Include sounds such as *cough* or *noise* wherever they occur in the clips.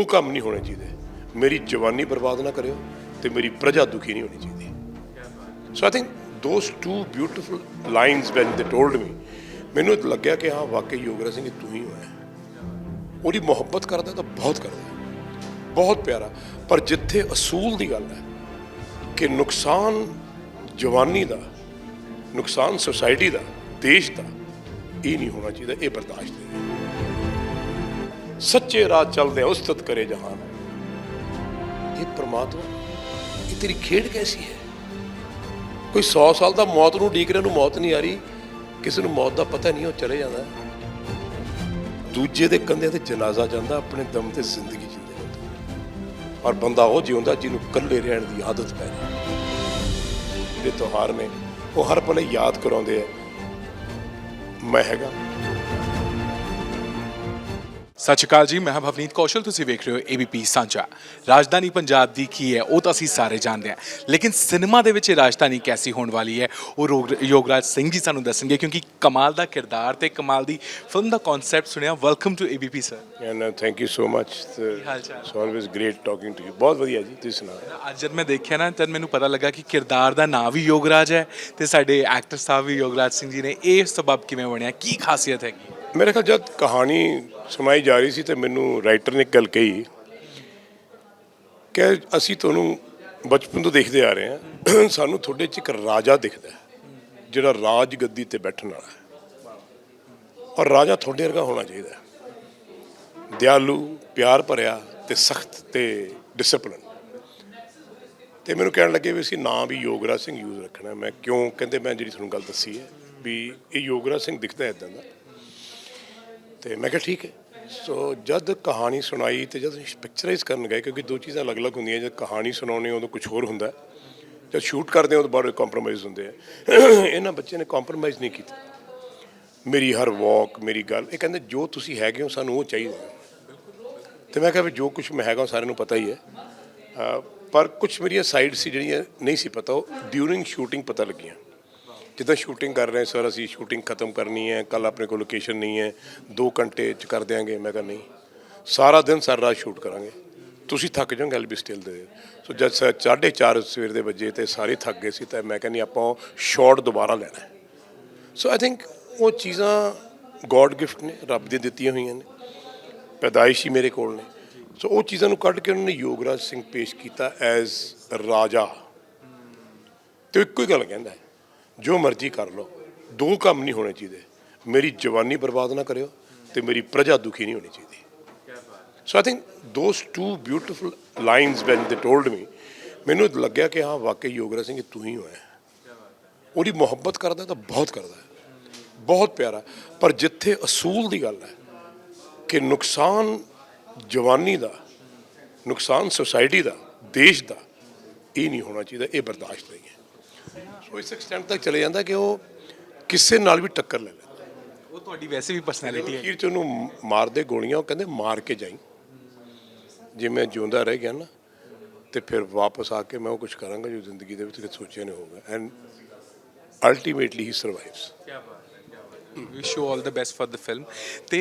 ਦੋ ਕੰਮ ਨਹੀਂ ਹੋਣੇ ਚਾਹੀਦੇ। ਮੇਰੀ ਜਵਾਨੀ ਬਰਬਾਦ ਨਾ ਕਰਿਓ ਤੇ ਮੇਰੀ ਪ੍ਰਜਾ ਦੁਖੀ ਨਹੀਂ ਹੋਣੀ ਚਾਹੀਦੀ। So I think those two beautiful lines when they told me ਮੈਨੂੰ ਲੱਗਿਆ ਕਿ ਹਾਂ, ਵਾਕਈ ਯੋਗਰਾ ਸਿੰਘ ਤੂੰ ਹੀ ਹੋਇਆ ਉਹਦੀ ਮੁਹੱਬਤ ਕਰਦਾ ਤਾਂ ਬਹੁਤ ਕਰਦਾ। ਬਹੁਤ ਪਿਆਰਾ। ਪਰ ਜਿੱਥੇ ਅਸੂਲ ਦੀ ਗੱਲ ਹੈ ਕਿ ਨੁਕਸਾਨ ਜਵਾਨੀ ਦਾ, ਨੁਕਸਾਨ ਸੋਸਾਇਟੀ ਦਾ, ਦੇਸ਼ ਦਾ, ਇਹ ਨਹੀਂ ਹੋਣਾ ਚਾਹੀਦਾ, ਇਹ ਬਰਦਾਸ਼ਤ ਨਹੀਂ। ਸੱਚੇ ਰਾਹ ਚੱਲਦੇ ਉਸਤਤ ਕਰੇ ਜਹਾਨ। ਇਹ ਪ੍ਰਮਾਤਮਾ, ਇਹ ਤੇਰੀ ਖੇਡ ਕੈਸੀ ਹੈ? ਕੋਈ 100 ਸਾਲ ਦਾ ਮੌਤ ਨੂੰ ਡੀਕ ਰਿਹਾ ਨੂੰ ਮੌਤ ਨਹੀਂ ਆ ਰਹੀ, ਕਿਸੇ ਨੂੰ ਮੌਤ ਦਾ ਪਤਾ ਨਹੀਂ, ਉਹ ਚਲੇ ਜਾਂਦਾ। ਦੂਜੇ ਦੇ ਕੰਧਿਆਂ ਤੇ ਜਨਾਜ਼ਾ ਜਾਂਦਾ, ਆਪਣੇ ਦਮ ਤੇ ਜ਼ਿੰਦਗੀ ਜਿੰਦੇ। ਹੁੰਦਾ ਔਰ ਬੰਦਾ ਉਹ ਜਿਉਂਦਾ ਜਿਹਨੂੰ ਇਕੱਲੇ ਰਹਿਣ ਦੀ ਆਦਤ ਪੈ ਗਈ ਜਿਹੜੇ ਤਿਉਹਾਰ ਨੇ ਉਹ ਹਰ ਪਲੇ ਯਾਦ ਕਰਾਉਂਦੇ ਆ। ਮੈਂ ਹੈਗਾ ਸਤਿ ਸ਼੍ਰੀ ਅਕਾਲ ਜੀ ਮੈਂ ਹਾਂ ਭਵਨੀਤ ਕੌਸ਼ਲ ਤੁਸੀਂ ਵੇਖ ਰਹੇ ਹੋ ABP ਸਾਂਝਾ। ਰਾਜਧਾਨੀ ਪੰਜਾਬ ਦੀ ਕੀ ਹੈ ਉਹ ਤਾਂ ਅਸੀਂ ਸਾਰੇ ਜਾਣਦੇ ਹਾਂ। ਲੇਕਿਨ ਸਿਨੇਮਾ ਦੇ ਵਿੱਚ ਇਹ ਰਾਜਧਾਨੀ ਕੈਸੀ ਹੋਣ ਵਾਲੀ ਹੈ ਉਹ ਰੋਗ- ਯੋਗਰਾਜ ਸਿੰਘ ਜੀ ਸਾਨੂੰ ਦੱਸਣਗੇ ਕਿਉਂਕਿ ਕਮਾਲ ਦਾ ਕਿਰਦਾਰ ਤੇ ਕਮਾਲ ਦੀ ਫਿਲਮ ਦਾ ਕਨਸੈਪਟ ਸੁਣਿਆ। Welcome to ABP sir and thank you so much ਹਾਲ ਚਾਲ? It's always great talking to you ਬਹੁਤ ਵਧੀਆ ਜੀ ਤੁਸੀਂ ਸੁਣਾਓ? ਅੱਜ ਜਦ ਮੈਂ ਦੇਖਿਆ ਨਾ ਤਦ ਮੈਨੂੰ ਪਤਾ ਲੱਗਾ ਕਿ ਕਿਰਦਾਰ ਦਾ ਨਾਂ ਵੀ ਯੋਗਰਾਜ ਹੈ ਤੇ ਸਾਡੇ ਐਕਟਰ ਸਾਹਿਬ ਵੀ ਯੋਗਰਾਜ ਸਿੰਘ ਜੀ ਨੇ। ਇਹ ਸਬਬ ਕਿਵੇਂ ਬਣਿਆ ਕੀ ਖਾਸੀਅਤ ਹੈਗੀ? ਮੇਰੇ ਖਿਆਲ ਜਦ ਕਹਾਣੀ ਸੁਣਾਈ ਜਾ ਰਹੀ ਸੀ ਤੇ ਮੈਨੂੰ ਰਾਈਟਰ ਨੇ ਇੱਕ ਗੱਲ ਕਹੀ ਕਿ ਅਸੀਂ ਤੁਹਾਨੂੰ ਬਚਪਨ ਤੋਂ ਦੇਖਦੇ ਆ ਰਹੇ ਹਾਂ। ਸਾਨੂੰ ਤੁਹਾਡੇ 'ਚ ਇੱਕ ਰਾਜਾ ਦਿਖਦਾ ਜਿਹੜਾ ਰਾਜ ਗੱਦੀ ਤੇ ਬੈਠਣ ਵਾਲਾ ਹੈ। ਔਰ ਰਾਜਾ ਤੁਹਾਡੇ ਵਰਗਾ ਹੋਣਾ ਚਾਹੀਦਾ ਦਿਆਲੂ, ਪਿਆਰ ਭਰਿਆ ਤੇ ਸਖਤ ਤੇ ਡਿਸਪਲਿਨ ਤੇ ਮੈਨੂੰ ਕਹਿਣ ਲੱਗੇ ਵੀ ਅਸੀਂ ਨਾਂ ਵੀ ਯੋਗਰਾਜ ਸਿੰਘ ਯੂਜ਼ ਰੱਖਣਾ ਮੈਂ ਕਿਉਂ? ਕਹਿੰਦੇ ਮੈਂ ਜਿਹੜੀ ਤੁਹਾਨੂੰ ਗੱਲ ਦੱਸੀ ਹੈ ਵੀ ਇਹ ਯੋਗਰਾਜ ਸਿੰਘ ਦਿਖਦਾ ਇਦਾਂ ਦਾ। ਤੇ ਮੈਂ ਕਿਹਾ ਠੀਕ ਹੈ। ਸੋ ਜਦ ਕਹਾਣੀ ਸੁਣਾਈ ਤੇ ਜਦ ਪਿਕਚਰਾਈਜ਼ ਕਰਨ ਗਏ, ਕਿਉਂਕਿ ਦੋ ਚੀਜ਼ਾਂ ਅਲੱਗ-ਅਲੱਗ ਹੁੰਦੀਆਂ, ਜਦ ਕਹਾਣੀ ਸੁਣਾਉਣੀ ਉਦੋਂ ਕੁਝ ਹੋਰ ਹੁੰਦਾ ਜਦ ਸ਼ੂਟ ਕਰਦੇ ਹਾਂ ਉਦੋਂ ਬਾਰੇ ਕੰਪਰੋਮਾਈਜ਼ ਹੁੰਦੇ ਆ *coughs* ਇਹਨਾਂ ਬੱਚੇ ਨੇ ਕੰਪਰੋਮਾਈਜ਼ ਨਹੀਂ ਕੀਤਾ। ਮੇਰੀ ਹਰ ਵਾਕ ਮੇਰੀ ਗੱਲ, ਇਹ ਕਹਿੰਦੇ ਜੋ ਤੁਸੀਂ ਹੈਗੇ ਹੋ ਸਾਨੂੰ ਉਹ ਚਾਹੀਦਾ ਤੇ ਮੈਂ ਕਿਹਾ ਵੀ ਜੋ ਕੁਝ ਮੈਂ ਹੈਗਾ ਉਹ ਸਾਰਿਆਂ ਨੂੰ ਪਤਾ ਹੀ ਹੈ। ਪਰ ਕੁਝ ਮੇਰੀਆਂ ਸਾਈਡ ਸੀ ਜਿਹੜੀਆਂ ਨਹੀਂ ਸੀ ਪਤਾ, ਉਹ ਡਿਊਰਿੰਗ ਸ਼ੂਟਿੰਗ ਪਤਾ ਲੱਗੀਆਂ। ਜਿੱਦਾਂ ਸ਼ੂਟਿੰਗ ਕਰ ਰਹੇ ਸਰ, ਅਸੀਂ ਸ਼ੂਟਿੰਗ ਖਤਮ ਕਰਨੀ ਹੈ ਕੱਲ ਆਪਣੇ ਕੋਲ ਲੋਕੇਸ਼ਨ ਨਹੀਂ ਹੈ 2 ਘੰਟੇ ਚ ਕਰ ਦਿਆਂਗੇ। ਮੈਂ ਕਿਹਾ ਨਹੀਂ, ਸਾਰਾ ਦਿਨ ਸਾਰਾ ਰਾਤ ਸ਼ੂਟ ਕਰਾਂਗੇ। ਤੁਸੀਂ ਥੱਕ ਜਾਓਗੇ ਐਲ ਬੀ ਸਟਿਲ ਦੇ ਸੋ ਜਦ ਸ- ਸਾਢੇ ਚਾਰ ਸਵੇਰ ਦੇ ਵਜੇ ਤੇ ਸਾਰੇ ਥੱਕ ਗਏ ਸੀ, ਤਾਂ ਮੈਂ ਕਹਿੰਦੀ ਆਪਾਂ ਸ਼ਾਟ ਦੁਬਾਰਾ ਲੈਣਾ ਸੋ ਆਈ ਥਿੰਕ ਉਹ ਚੀਜ਼ਾਂ ਗੋਡ ਗਿਫਟ ਨੇ, ਰੱਬ ਦੀ ਦਿੱਤੀਆਂ ਹੋਈਆਂ ਨੇ, ਪੈਦਾਇਸ਼ ਹੀ ਮੇਰੇ ਕੋਲ ਨੇ। ਸੋ ਉਹ ਚੀਜ਼ਾਂ ਨੂੰ ਕੱਢ ਕੇ ਉਹਨਾਂ ਨੇ ਯੋਗਰਾਜ ਸਿੰਘ ਪੇਸ਼ ਕੀਤਾ ਐਜ਼ ਰਾਜਾ। ਤੇ ਇੱਕੋ ਹੀ ਗੱਲ ਕਹਿੰਦਾ ਹੈ। ਜੋ ਮਰਜ਼ੀ ਕਰ ਲਓ, ਦੋ ਕੰਮ ਨਹੀਂ ਹੋਣੇ ਚਾਹੀਦੇ। ਮੇਰੀ ਜਵਾਨੀ ਬਰਬਾਦ ਨਾ ਕਰਿਓ ਤੇ ਮੇਰੀ ਪ੍ਰਜਾ ਦੁਖੀ ਨਹੀਂ ਹੋਣੀ ਚਾਹੀਦੀ। So I think those two beautiful lines when they told me ਮੈਨੂੰ ਲੱਗਿਆ ਕਿ ਹਾਂ, ਵਾਕਈ ਯੋਗਰਾਜ ਸਿੰਘ, ਤੂੰ ਹੀ ਹੋਇਆ। ਉਹਦੀ ਮੁਹੱਬਤ ਕਰਦਾ ਤਾਂ ਬਹੁਤ ਕਰਦਾ ਬਹੁਤ ਪਿਆਰਾ। ਪਰ ਜਿੱਥੇ ਅਸੂਲ ਦੀ ਗੱਲ ਹੈ ਕਿ ਨੁਕਸਾਨ ਜਵਾਨੀ ਦਾ, ਨੁਕਸਾਨ ਸੋਸਾਇਟੀ ਦਾ, ਦੇਸ਼ ਦਾ, ਇਹ ਨਹੀਂ ਹੋਣਾ ਚਾਹੀਦਾ, ਇਹ ਬਰਦਾਸ਼ਤ ਨਹੀਂ ਹੈ। ਸੋ ਇਸ ਐਕਸਟੈਂਟ ਤੱਕ ਚਲੇ ਜਾਂਦਾ ਕਿ ਉਹ ਕਿਸੇ ਨਾਲ ਵੀ ਟੱਕਰ ਲੈ ਲੈਂਦਾ। ਉਹ ਤੁਹਾਡੀ ਵੈਸੇ ਵੀ ਪਰਸਨੈਲਿਟੀ ਹੈ। ਅਖੀਰ ਚ ਉਹਨੂੰ ਮਾਰਦੇ ਗੋਲੀਆਂ ਉਹ ਕਹਿੰਦੇ ਮਾਰ ਕੇ ਜਾਈ। ਜੇ ਮੈਂ ਜਿਉਂਦਾ ਰਹਿ ਗਿਆ ਨਾ ਤੇ ਫਿਰ ਵਾਪਸ ਆ ਕੇ ਮੈਂ ਉਹ ਕੁਝ ਕਰਾਂਗਾ ਜੋ ਜ਼ਿੰਦਗੀ ਦੇ ਵਿੱਚ ਕਦੇ ਸੋਚਿਆ ਨਹੀਂ ਹੋਊਗਾ। And ultimately he. Survives wish you all the best for the film ਤੇ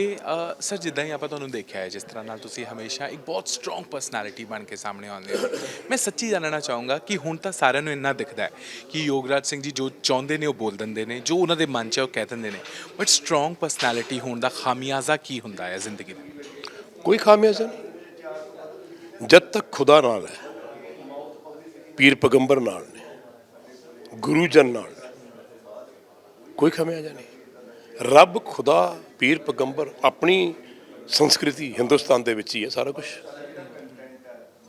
ਸਰ ਜਿੱਦਾਂ ਹੀ ਆਪਾਂ ਤੁਹਾਨੂੰ ਦੇਖਿਆ ਹੈ ਜਿਸ ਤਰ੍ਹਾਂ ਨਾਲ ਤੁਸੀਂ ਹਮੇਸ਼ਾ ਇੱਕ ਬਹੁਤ ਸਟਰੋਂਗ ਪਰਸਨੈਲਿਟੀ ਬਣ ਕੇ ਸਾਹਮਣੇ ਆਉਂਦੇ ਹੋ ਮੈਂ ਸੱਚੀ ਜਾਣਨਾ ਚਾਹੂੰਗਾ ਕਿ ਹੁਣ ਤਾਂ ਸਾਰਿਆਂ ਨੂੰ ਇੰਨਾ ਦਿਖਦਾ ਹੈ ਕਿ ਯੋਗਰਾਜ ਸਿੰਘ ਜੀ ਜੋ ਚਾਹੁੰਦੇ ਨੇ ਉਹ ਬੋਲ ਦਿੰਦੇ ਨੇ ਜੋ ਉਹਨਾਂ ਦੇ ਮਨ 'ਚ ਹੈ ਉਹ ਕਹਿ ਦਿੰਦੇ ਨੇ ਬਟ ਸਟਰੋਂਗ ਪਰਸਨੈਲਿਟੀ ਹੋਣ ਦਾ ਖਾਮਿਆਜ਼ਾ ਕੀ ਹੁੰਦਾ ਹੈ ਜ਼ਿੰਦਗੀ ਦਾ ਕੋਈ ਖਾਮਿਆਜ਼ਾ ਨਹੀਂ ਜਦ ਤੱਕ ਖੁਦਾ ਨਾਲ ਹੈ ਪੀਰ ਪੈਗੰਬਰ ਨਾਲ ਨੇ ਗੁਰੂ ਜਨ ਨਾਲ ਨੇ ਕੋਈ ਖਾਮਿਆਜ਼ਾ ਨਹੀਂ ਰੱਬ, ਖੁਦਾ, ਪੀਰ, ਪੈਗੰਬਰ ਆਪਣੀ ਸੰਸਕ੍ਰਿਤੀ ਹਿੰਦੁਸਤਾਨ ਦੇ ਵਿੱਚ ਹੀ ਹੈ ਸਾਰਾ ਕੁਝ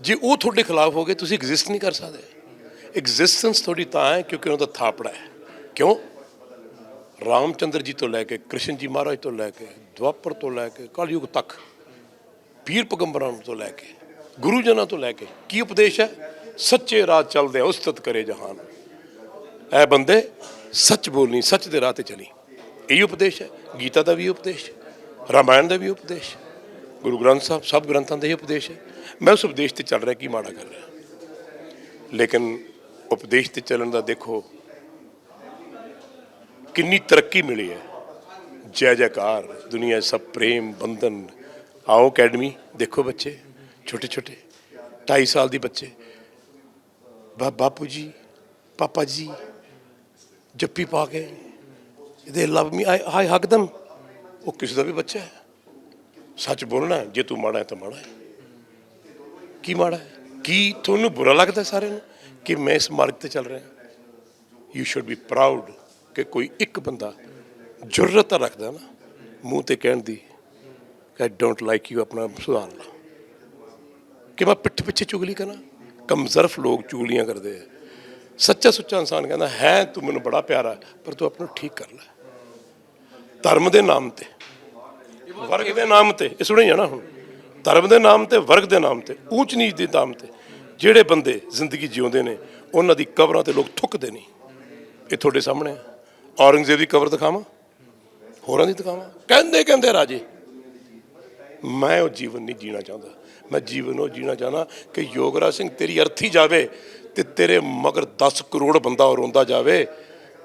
ਜੇ ਉਹ ਤੁਹਾਡੇ ਖਿਲਾਫ ਹੋ ਗਏ, ਤੁਸੀਂ ਐਗਜ਼ਿਸਟ ਨਹੀਂ ਕਰ ਸਕਦੇ। ਐਗਜ਼ਿਸਟੈਂਸ ਤੁਹਾਡੀ ਤਾਂ ਹੈ ਕਿਉਂਕਿ ਉਹਨਾਂ ਦਾ ਥਾਪੜਾ ਹੈ। ਕਿਉਂ? ਰਾਮਚੰਦਰ ਜੀ ਤੋਂ ਲੈ ਕੇ, ਕ੍ਰਿਸ਼ਨ ਜੀ ਮਹਾਰਾਜ ਤੋਂ ਲੈ ਕੇ, ਦੁਆਪਰ ਤੋਂ ਲੈ ਕੇ, ਕਲਯੁਗ ਤੱਕ, ਪੀਰ ਪੈਗੰਬਰਾਂ ਤੋਂ ਲੈ ਕੇ ਗੁਰੂ ਜਨਾਂ ਤੋਂ ਲੈ ਕੇ, ਕੀ ਉਪਦੇਸ਼ ਹੈ? ਸੱਚੇ ਰਾਹ ਚੱਲਦੇ ਉਸਤਤ ਕਰੇ ਜਹਾਨ। ਐ ਬੰਦੇ, ਸੱਚ ਬੋਲਣੀ, ਸੱਚ ਦੇ ਰਾਹ ਤੇ ਚਲੀ। ਇਹ ਉਪਦੇਸ਼ ਹੈ, ਗੀਤਾ ਦਾ ਵੀ ਉਪਦੇਸ਼ ਰਾਮਾਇਣ ਦਾ ਵੀ ਉਪਦੇਸ਼ ਗੁਰੂ ਗ੍ਰੰਥ ਸਾਹਿਬ, ਸਭ ਗ੍ਰੰਥਾਂ ਦਾ ਇਹ ਉਪਦੇਸ਼ ਹੈ। ਮੈਂ ਉਸ ਉਪਦੇਸ਼ ਤੇ ਚੱਲ ਰਿਹਾ, ਕੀ ਮਾੜਾ ਕਰ ਰਿਹਾ। ਲੇਕਿਨ ਉਪਦੇਸ਼ ਤੇ ਚੱਲਣ ਦਾ ਦੇਖੋ, ਕਿੰਨੀ ਤਰੱਕੀ ਮਿਲੀ ਹੈ। ਜੈ ਜੈਕਾਰ, ਦੁਨੀਆ ਸਭ ਪ੍ਰੇਮ, ਬੰਧਨ। ਆਓ ਅਕੈਡਮੀ, ਦੇਖੋ ਬੱਚੇ ਛੋਟੇ ਛੋਟੇ 2.5 ਸਾਲ ਦੀ ਬੱਚੇ। ਬਾ, ਬਾਪੂ ਜੀ, ਪਾਪਾ ਜੀ ਜੱਪੀ ਪਾ ਕੇ ਦੇ ਲਵ ਮੀ ਆਈ ਆਈ ਹੱਗ them. ਉਹ ਕਿਸੇ ਦਾ ਵੀ ਬੱਚਾ ਹੈ ਸੱਚ ਬੋਲਣਾ ਜੇ ਤੂੰ ਮਾੜਾ ਹੈ ਤਾਂ ਮਾੜਾ ਹੈ ਕੀ ਮਾੜਾ ਹੈ ਕੀ ਤੁਹਾਨੂੰ ਬੁਰਾ ਲੱਗਦਾ ਸਾਰਿਆਂ ਨੂੰ ਕਿ ਮੈਂ ਇਸ ਮਾਰਗ ਤੇ ਚੱਲ ਰਿਹਾ ਯੂ ਸ਼ੁੱਡ ਬੀ ਪ੍ਰਾਊਡ ਕਿ ਕੋਈ ਇੱਕ ਬੰਦਾ ਜੁਰਤ ਤਾਂ ਰੱਖਦਾ ਨਾ ਮੂੰਹ ਤੇ ਕਹਿਣ ਦੀ ਕਿ ਆਈ ਡੋਂਟ ਲਾਈਕ ਯੂ ਆਪਣਾ ਸੁਧਾਰ ਲਾ ਕਿ ਮੈਂ ਪਿੱਠ ਪਿੱਛੇ ਚੁਗਲੀ ਕਰਾਂ ਕਮਜ਼ਰਫ ਲੋਕ ਚੁਗਲੀਆਂ ਕਰਦੇ ਆ ਸੱਚਾ ਸੁੱਚਾ ਇਨਸਾਨ ਕਹਿੰਦਾ, ਹੈ, ਤੂੰ ਮੈਨੂੰ ਬੜਾ ਪਿਆਰਾ ਪਰ ਤੂੰ ਆਪਣਾ ਠੀਕ ਕਰ ਲੈ। ਧਰਮ ਦੇ ਨਾਮ ਤੇ, ਵਰਗ ਦੇ ਨਾਮ ਤੇ, ਇਹ ਸੁਣਿਆ ਨਾ ਹੁਣ। ਧਰਮ ਦੇ ਨਾਮ ਤੇ, ਵਰਗ ਦੇ ਨਾਮ ਤੇ, ਊਚ ਨੀਚ ਦੇ ਨਾਮ ਤੇ, ਜਿਹੜੇ ਬੰਦੇ ਜ਼ਿੰਦਗੀ ਜਿਉਂਦੇ ਨੇ, ਉਹਨਾਂ ਦੀ ਕਬਰਾਂ ਤੇ ਲੋਕ ਥੁੱਕਦੇ ਨਹੀਂ। ਇਹ ਤੁਹਾਡੇ ਸਾਹਮਣੇ ਹੈ ਔਰੰਗਜ਼ੇਬ ਦੀ ਕਬਰ ਦਿਖਾਵਾਂ? ਹੋਰਾਂ ਦੀ ਦਿਖਾਵਾਂ? ਕਹਿੰਦੇ ਕਹਿੰਦੇ ਰਾਜੇ, ਮੈਂ ਉਹ ਜੀਵਨ ਨਹੀਂ ਜੀਣਾ ਚਾਹੁੰਦਾ। ਮੈਂ ਜੀਵਨ ਉਹ ਜੀਣਾ ਚਾਹਨਾ ਕਿ ਯੋਗਰਾਜ ਸਿੰਘ ਤੇਰੀ ਅਰਥੀ ਜਾਵੇ ਤੇ ਤੇਰੇ ਮਗਰ 10 ਕਰੋੜ ਬੰਦਾ ਰੋਂਦਾ ਜਾਵੇ